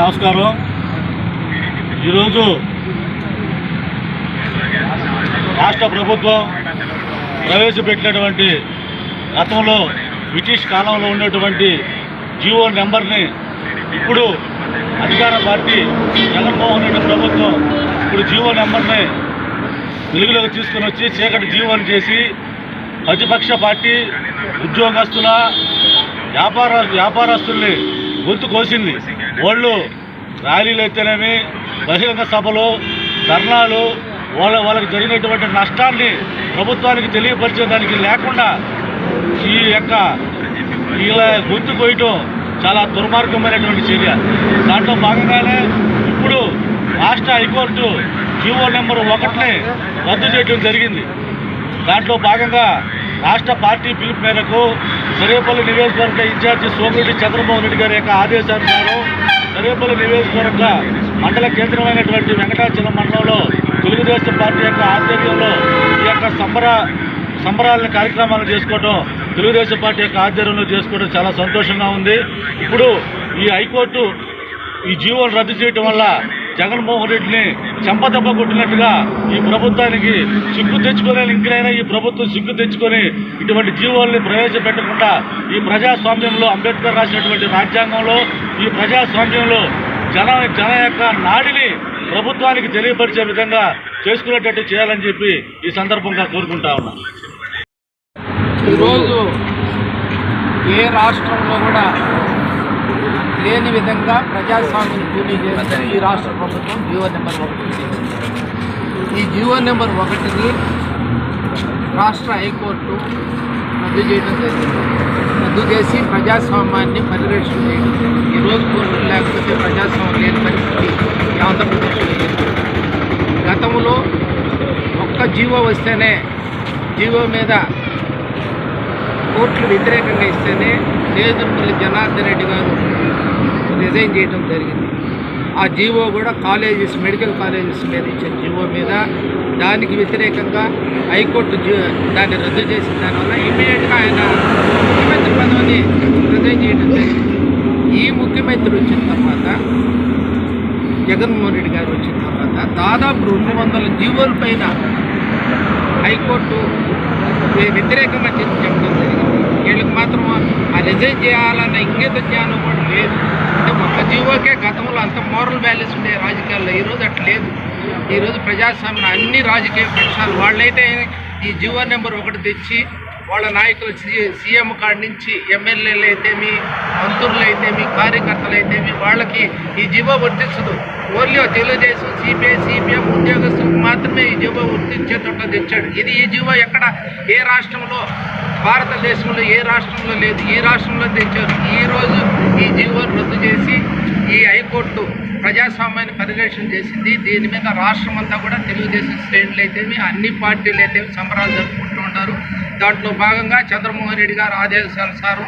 నమస్కారం. ఈరోజు రాష్ట్ర ప్రభుత్వం ప్రవేశపెట్టినటువంటి గతంలో బ్రిటిష్ కాలంలో ఉన్నటువంటి జీవో నెంబర్ని ఇప్పుడు అధికార పార్టీ జగన్మోహన్ రెడ్డి ప్రభుత్వం ఇప్పుడు జీవో నెంబర్ని వెలుగులోకి తీసుకుని వచ్చి చీకటి జీవోని చేసి ప్రతిపక్ష పార్టీ ఉద్యోగస్తుల వ్యాపార వ్యాపారస్తుల్ని గొంతు కోసింది. వాళ్ళు ర్యాలీలు అయితేనేమి బహిరంగ సభలు ధర్నాలు వాళ్ళ వాళ్ళకి జరిగినటువంటి నష్టాన్ని ప్రభుత్వానికి తెలియపరిచే దానికి లేకుండా ఈ యొక్క ఇలా గుర్తు కోయటం చాలా దుర్మార్గమైనటువంటి చర్య. దాంట్లో భాగంగానే ఇప్పుడు రాష్ట్ర హైకోర్టు జీవో నెంబర్ ఒకటిని రద్దు చేయడం జరిగింది. దాంట్లో భాగంగా రాష్ట్ర పార్టీ పిలుపు మేరకు సరేపల్లి నియోజకవర్గ ఇన్ఛార్జి సోమిరెడ్డి చంద్రబాబు రెడ్డి గారి యొక్క ఆదేశానుసారం సరేపల్లి నియోజకవర్గ మండల కేంద్రమైనటువంటి వెంకటాచలం మండలంలో తెలుగుదేశం పార్టీ యొక్క ఆధ్వర్యంలో ఈ యొక్క సంబర సంబరాలను కార్యక్రమాలు చేసుకోవడం తెలుగుదేశం పార్టీ యొక్క ఆధ్వర్యంలో చేసుకోవడం చాలా సంతోషంగా ఉంది. ఇప్పుడు ఈ హైకోర్టు ఈ జీవోలు రద్దు చేయటం వల్ల జగన్మోహన్ రెడ్డిని చెంపదెబ్బ కొట్టినట్టుగా ఈ ప్రభుత్వానికి సిగ్గు తెచ్చుకునే ఇంకనైనా ఈ ప్రభుత్వం సిగ్గు తెచ్చుకొని ఇటువంటి జీవోల్ని ప్రవేశపెట్టకుండా ఈ ప్రజాస్వామ్యంలో అంబేద్కర్ రాసినటువంటి రాజ్యాంగంలో ఈ ప్రజాస్వామ్యంలో జన జన యొక్క నాడిని ప్రభుత్వానికి తెలియపరిచే విధంగా చేసుకునేటట్టు చేయాలని చెప్పి ఈ సందర్భంగా కోరుకుంటా ఉన్నా. ఈరోజు ఏ రాష్ట్రంలో కూడా లేని విధంగా ప్రజాస్వామ్యం డ్యూటీ చేసి ఈ రాష్ట్ర ప్రభుత్వం జీవో నెంబర్ ఒకటి చేసింది. ఈ జీవో నెంబర్ ఒకటిని రాష్ట్ర హైకోర్టు రద్దు చేయడం జరిగింది రద్దు చేసి ప్రజాస్వామ్యాన్ని పరిరక్షణ చేయడం జరిగింది. ఈరోజు కోర్టులు లేకపోతే ప్రజాస్వామ్యం లేని పరిస్థితి ఈ ఆంధ్రప్రదేశ్లో గతంలో ఒక్క జీవో వస్తేనే జీవో మీద కోర్టులు వ్యతిరేకంగా ఇస్తేనే నేదురుపల్లి జనార్దన్ రెడ్డి గారు రిజైన్ చేయడం జరిగింది. ఆ జీవో కూడా కాలేజెస్ మెడికల్ కాలేజెస్ మీద ఇచ్చిన జీవో మీద. దానికి వ్యతిరేకంగా హైకోర్టు దాన్ని రద్దు చేసిన దానివల్ల ఇమీడియట్గా ఆయన ముఖ్యమంత్రి పదవిని రిజైన్ చేయడం జరిగింది. ఈ ముఖ్యమంత్రి వచ్చిన తర్వాత జగన్మోహన్ రెడ్డి గారు వచ్చిన తర్వాత దాదాపు రెండు వందల జీవోల పైన హైకోర్టు వ్యతిరేకంగా తీర్పు చెప్పడం జరిగింది వీళ్ళకి మాత్రం ఆ రిజైన్ చేయాలన్న ఇంగిత జ్ఞానం కూడా లేదు. అంటే ఒక్క జీవోకే గతంలో అంత మోరల్ వాల్యూస్ ఉండే రాజకీయాల్లో ఈరోజు అట్లా లేదు. ఈరోజు ప్రజాస్వామ్యం అన్ని రాజకీయ పక్షాలు వాళ్ళైతే ఈ జీవో నెంబర్ ఒకటి తెచ్చి వాళ్ళ నాయకులు సీఎం కాడి నుంచి ఎమ్మెల్యేలు అయితేమి మంత్రులు అయితేమి కార్యకర్తలు అయితేమి వాళ్ళకి ఈ జీవో వర్తించదు. ఓన్లీ తెలుగుదేశం సిపిఐ సిపిఎం ఉద్యోగస్తులకు మాత్రమే ఈ జీవో వర్తించేటట్టు తెచ్చాడు. ఇది ఈ జీవో ఎక్కడ? ఏ రాష్ట్రంలో? భారతదేశంలో ఏ రాష్ట్రంలో లేదు. ఈ రాష్ట్రంలో తెచ్చారు. ఈ రోజు ఈ జీవోను రద్దు చేసి ఈ హైకోర్టు ప్రజాస్వామ్యాన్ని పరిరక్షణ చేసింది. దీని మీద రాష్ట్రం అంతా కూడా తెలుగుదేశం శ్రేణులు అయితేమి అన్ని పార్టీలు అయితే సంబరాలు జరుపుకుంటూ ఉన్నారు. దాంట్లో భాగంగా చంద్రమోహన్ రెడ్డి గారు ఆదేశానుసారం